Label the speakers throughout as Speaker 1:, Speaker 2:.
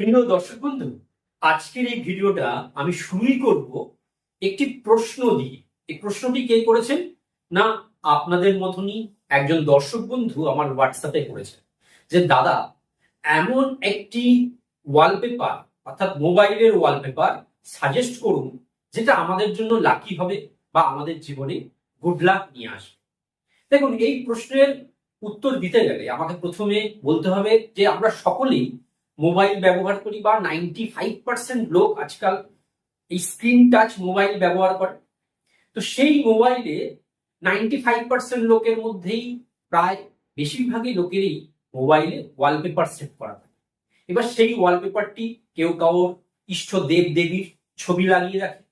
Speaker 1: প্রিয় দর্শক বন্ধু, আজকের এই ভিডিওটা আমি শুরুই করব একটি প্রশ্ন দিয়ে। এই প্রশ্নটি কে করেছেন? না, আপনাদের মতনই একজন দর্শক বন্ধু আমার হোয়াটসঅ্যাপে করেছেন যে, দাদা, এমন একটি ওয়ালপেপার অর্থাৎ মোবাইলের ওয়ালপেপার সাজেস্ট করুন যেটা আমাদের জন্য লাকি হবে বা আমাদের জীবনে গুড লাক নিয়ে আসবে। দেখুন, এই প্রশ্নের উত্তর দিতে গেলে আমাকে প্রথমে বলতে হবে যে, আমরা সকলেই মোবাইল ব্যবহার করি বা নাইনটি ফাইভ পার্সেন্ট লোক আজকাল এই স্ক্রিন টাচ মোবাইল ব্যবহার করে। তো সেই মোবাইলে নাইনটি ফাইভ পার্সেন্ট লোকের মধ্যেই প্রায় বেশিরভাগই লোকেরই মোবাইলে ওয়ালপেপার সেট করা থাকে। এবার সেই ওয়ালপেপারটি কেউ কারোর ইষ্ট দেব দেবীর ছবি লাগিয়ে রাখে,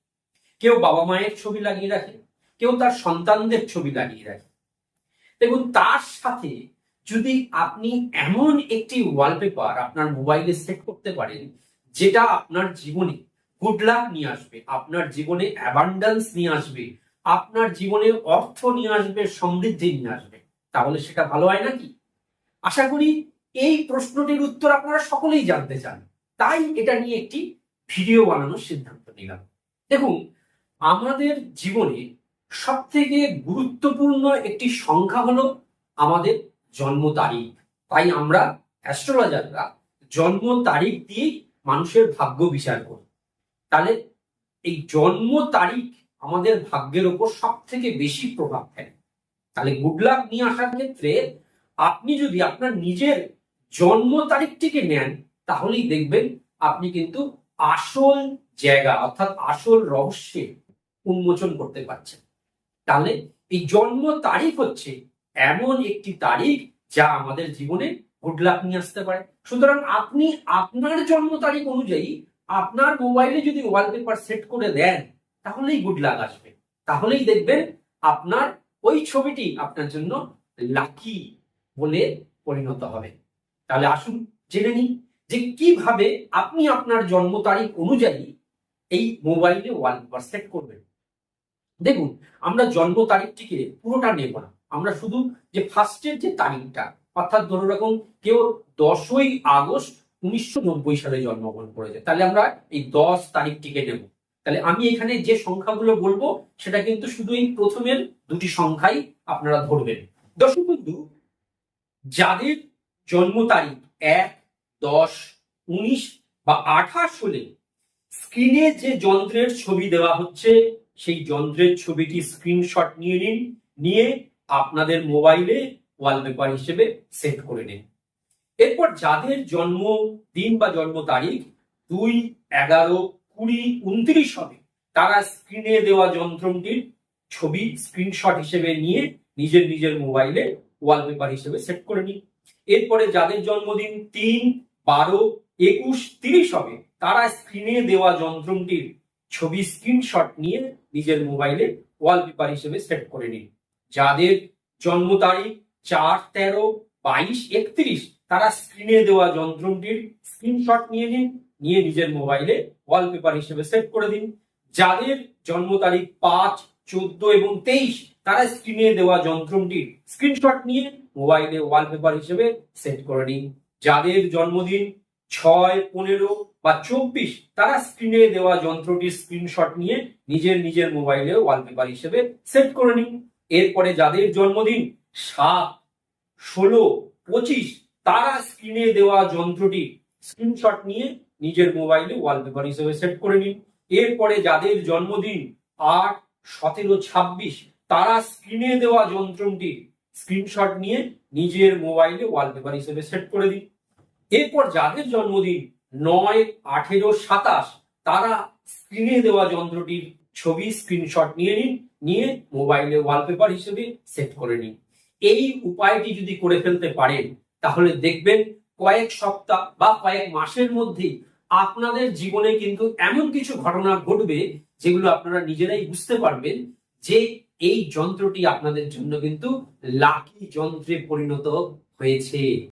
Speaker 1: কেউ বাবা মায়ের ছবি লাগিয়ে রাখে, কেউ তার সন্তানদের ছবি লাগিয়ে রাখে। দেখুন, তার সাথে যদি আপনি এমন একটি ওয়ালপেপার আপনার মোবাইলে সেট করতে পারেন, যেটা আপনার জীবনে গুড লাক নিয়ে আসবে, আপনার জীবনে অ্যাবান্ডান্স নিয়ে আসবে, আপনার জীবনে অর্থ নিয়ে আসবে, সমৃদ্ধি নিয়ে আসবে, তাহলে সেটা ভালো হয় নাকি? আশা করি এই প্রশ্নটির উত্তর আপনারা সকলেই জানতে চান। তাই এটা নিয়ে একটি ভিডিও বানানোর সিদ্ধান্ত নিলাম। দেখুন, আমাদের জীবনে সব থেকে গুরুত্বপূর্ণ একটি সংখ্যা হলো আমাদের জন্ম তারিখ। তাই আমরা অ্যাস্ট্রোলজাররা জন্ম তারিখ দিয়ে মানুষের ভাগ্য বিচার করি। তাহলে এই জন্ম তারিখ আমাদের ভাগ্যের ওপর সব থেকে বেশি প্রভাব ফেলে। তাহলে গুড লাক নিয়ে আসার ক্ষেত্রে আপনি যদি আপনার নিজের জন্ম তারিখটিকে নেন, তাহলেই দেখবেন আপনি কিন্তু আসল জায়গা, অর্থাৎ আসল রহস্যে উন্মোচন করতে পারছেন। তাহলে এই জন্ম তারিখ হচ্ছে এমন একটি তারিখ যা আমাদের জীবনে গুড লাক নিয়ে আসতে পারে। সুতরাং আপনি আপনার জন্ম তারিখ অনুযায়ী আপনার মোবাইলে যদি ওয়ালপেপার সেট করে দেন, তাহলেই গুড লাক আসবে। তাহলেই দেখবেন আপনার ওই ছবিটি আপনার জন্য লাকি বলে পরিণত হবে। তাহলে আসুন জেনে নিই যে কীভাবে আপনি আপনার জন্ম তারিখ অনুযায়ী এই মোবাইলে ওয়ালপেপার সেট করবেন। দেখুন, আমরা জন্ম তারিখটিকে পুরোটা নেব না। আমরা শুধু যে ফার্স্টের যে তারিখটা, অর্থাৎ ধরে রাখুন, কেউ দশই আগস্ট উনিশশো নব্বই সালে জন্মগ্রহণ করেছে, তাহলে আমরা এই দশ তারিখটিকে নেব। তাহলে আমি এখানে যে সংখ্যাগুলো বলব, সেটা কিন্তু শুধু এই প্রথমের দুটি সংখ্যাই আপনারা ধরবেন। দর্শক বন্ধু, যাদের জন্ম তারিখ এক, দশ, উনিশ বা আঠাশ হলে স্ক্রিনে যে যন্ত্রের ছবি দেওয়া হচ্ছে, সেই যন্ত্রের ছবিটি স্ক্রিনশট নিয়ে নিন, নিয়ে আপনাদের মোবাইলে ওয়ালপেপার হিসেবে সেট করে নিন। এরপর যাদের জন্ম দিন বা জন্ম তারিখ দুই, এগারো, কুড়ি, উনত্রিশ হবে, তারা স্ক্রিনে দেওয়া যন্ত্রটির ছবি স্ক্রিনশট হিসেবে নিয়ে নিজের নিজের মোবাইলে ওয়ালপেপার হিসেবে সেট করে নিন। এরপরে যাদের জন্মদিন তিন, বারো, একুশ, তিরিশ হবে, তারা স্ক্রিনে দেওয়া যন্ত্রটির ছবি স্ক্রিনশট নিয়ে নিজের মোবাইলে ওয়ালপেপার হিসেবে সেট করে নিন। যাদের জন্ম তারিখ চার, তেরো, বাইশ, একত্রিশ, তারা স্ক্রিনে দেওয়া যন্ত্রটির স্ক্রিনশট নিয়ে নিন, নিয়ে নিজের মোবাইলে ওয়ালপেপার হিসেবে সেট করে দিন। যাদের জন্ম তারিখ পাঁচ, চোদ্দ এবং তেইশ, তারা স্ক্রিনে দেওয়া যন্ত্রটির স্ক্রিনশট নিয়ে মোবাইলে ওয়ালপেপার হিসেবে সেট করে নিন। যাদের জন্মদিন ছয়, পনেরো বা চব্বিশ, তারা স্ক্রিনে দেওয়া যন্ত্রটির স্ক্রিনশট নিয়ে নিজের নিজের মোবাইলে ওয়ালপেপার হিসেবে সেট করে নিন। এরপরে যাদের জন্মদিন সাত, ষোলো, পঁচিশ, তারা স্ক্রিনে দেওয়া যন্ত্রটি স্ক্রিনশট নিয়ে নিজের মোবাইলে ওয়ালপেপার হিসেবে সেট করে নিন। এরপরে যাদের জন্মদিন আট, সতেরো, ছাব্বিশ, তারা স্ক্রিনে দেওয়া যন্ত্রটি স্ক্রিনশট নিয়ে নিজের মোবাইলে ওয়ালপেপার হিসেবে সেট করে দিন। এরপর যাদের জন্মদিন নয়, আঠেরো, সাতাশ, তারা স্ক্রিনে দেওয়া যন্ত্রটির ছবি স্ক্রিনশট নিয়ে নিন, নিয়ে মোবাইলে ওয়ালপেপার হিসেবে সেট করে নিন। এই উপায়টি যদি করে ফেলতে পারেন, তাহলে দেখবেন কয়েক সপ্তাহ বা কয়েক মাসের মধ্যেই আপনাদের জীবনে কিন্তু এমন কিছু ঘটনা ঘটবে যেগুলো আপনারা নিজেরাই বুঝতে পারবেন যে এই যন্ত্রটি আপনাদের জন্য কিন্তু লাকি যন্ত্রে পরিণত হয়েছে।